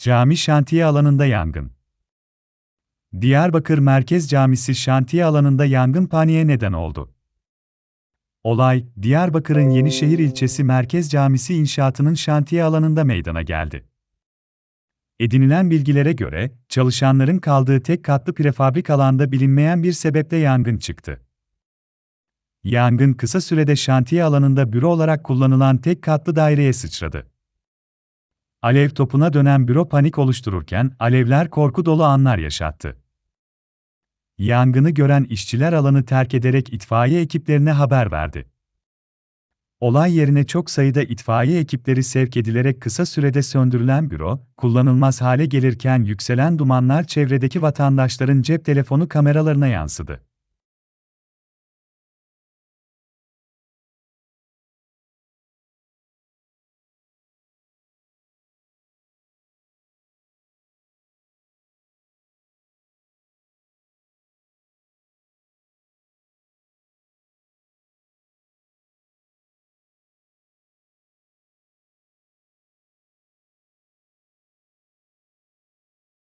Cami şantiye alanında yangın. Diyarbakır Merkez Camisi şantiye alanında yangın paniğe neden oldu. Olay, Diyarbakır'ın Yenişehir ilçesi Merkez Camisi inşaatının şantiye alanında meydana geldi. Edinilen bilgilere göre, çalışanların kaldığı tek katlı prefabrik alanda bilinmeyen bir sebeple yangın çıktı. Yangın kısa sürede şantiye alanında büro olarak kullanılan tek katlı daireye sıçradı. Alev topuna dönen büro panik oluştururken alevler korku dolu anlar yaşattı. Yangını gören işçiler alanı terk ederek itfaiye ekiplerine haber verdi. Olay yerine çok sayıda itfaiye ekipleri sevk edilerek kısa sürede söndürülen büro, kullanılmaz hale gelirken yükselen dumanlar çevredeki vatandaşların cep telefonu kameralarına yansıdı.